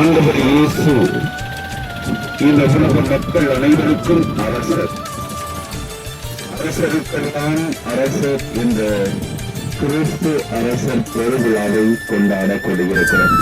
ஆண்டவர் இயேசு இந்த உலக மக்கள் அனைவருக்கும் அரசர். அரசருக்கெல்லாம் அரசர் என்ற கிறிஸ்து அரசர் பெருவிழாவை கொண்டாடக்கூடியிருக்கிறார்